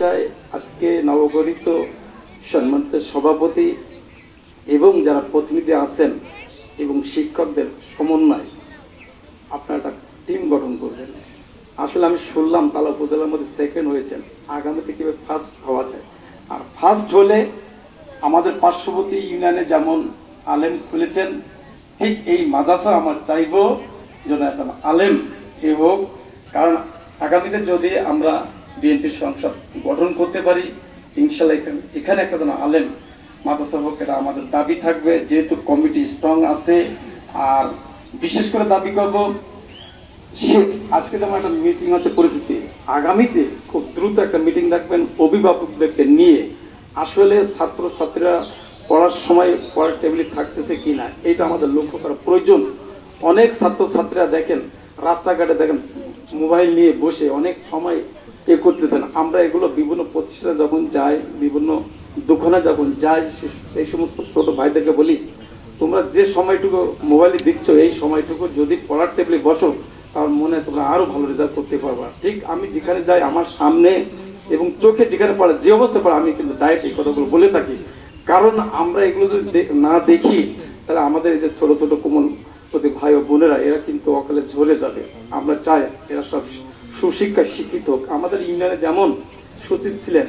চাই আজকে নবগঠিত সম্মানিত সভাপতি এবং যারা প্রতিনিধি আছেন এবং শিক্ষকদের সমন্বয় আপনারা একটা টিম গঠন করবেন। আসলে আমি শুনলাম তালা উপজেলার মধ্যে সেকেন্ড হয়েছেন। আগামীতে কীভাবে ফার্স্ট হওয়া যায়। আর ফার্স্ট হলে আমাদের পার্শ্ববর্তী ইউনিয়নে যেমন আলেম খুলেছেন, ঠিক এই মাদ্রাসা আমার চাইব যেন একটা আলেম এ হোক। কারণ আগামীতে যদি আমরা বিএনপি সংসদ গঠন করতে পারি, ইনশাল্লাহ এখানে এখানে একটা যেন আলেম মাদ্রাসা এটা আমাদের দাবি থাকবে। যেহেতু কমিটি স্ট্রং আছে, আর বিশেষ করে দাবি করব সে আজকে যেমন একটা মিটিং হচ্ছে পরিস্থিতি, আগামীতে খুব দ্রুত একটা মিটিং রাখবেন অভিভাবকদেরকে নিয়ে। আসলে ছাত্র ছাত্রীরা পড়ার সময় পড়ার টেবিলে থাকতেছে কি না, এটা আমাদের লক্ষ্য করা প্রয়োজন। অনেক ছাত্র ছাত্রীরা দেখেন, রাস্তাঘাটে দেখেন, মোবাইল নিয়ে বসে অনেক সময় এ করতেছেন। আমরা এগুলো বিভিন্ন প্রতিষ্ঠানে যখন যাই, বিভিন্ন দোকানে যখন যাই এই সমস্ত ছোট ভাইদেরকে বলি, তোমরা যে সময়টুকু মোবাইলে দিচ্ছ, এই সময়টুকু যদি পড়ার টেবিলে বসো, তার মনে তোমরা আরও ভালো রেজাল্ট করতে পারবা। ঠিক আমি যেখানে যাই, আমার সামনে এবং চোখে যেখানে পড়ে, যে অবস্থা পড়ে, আমি কিন্তু ডায়েট এই কথাগুলো বলে থাকি। কারণ আমরা এগুলো যদি না দেখি, তাহলে আমাদের এই যে ছোট ছোট কোমল প্রতি ভাই ও বোনেরা, এরা কিন্তু অকালে ঝরে যাবে। আমরা চাই এরা সব সুশিক্ষা শিক্ষিত হোক। আমাদের ইউনিয়নে যেমন সচিব ছিলেন,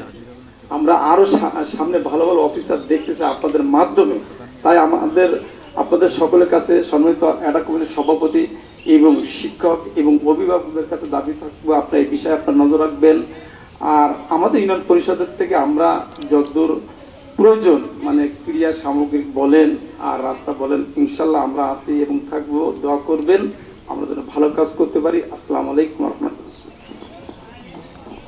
আমরা আরও সা- সামনে ভালো ভালো অফিসার দেখতেছি আপনাদের মাধ্যমে। তাই আমাদের, আপনাদের সকলের কাছে সম্মানিত অ্যাডা কমিটির সভাপতি এবং শিক্ষক এবং অভিভাবকদের কাছে দাবি থাকব আপনার এই বিষয়ে আপনার নজর রাখবেন। আর আমাদের ইউনিয়ন পরিষদের থেকে আমরা যতদূর প্রয়োজন মানে ক্রিয়া সামগ্রিক বলেন আর রাস্তা বলেন, ইনশাল্লাহ আমরা আছি এবং থাকব, দোয়া করবেন। আমরা যেন ভালো কাজ করতে পারি। আসসালামু আলাইকুম রহমতুল্লাহ।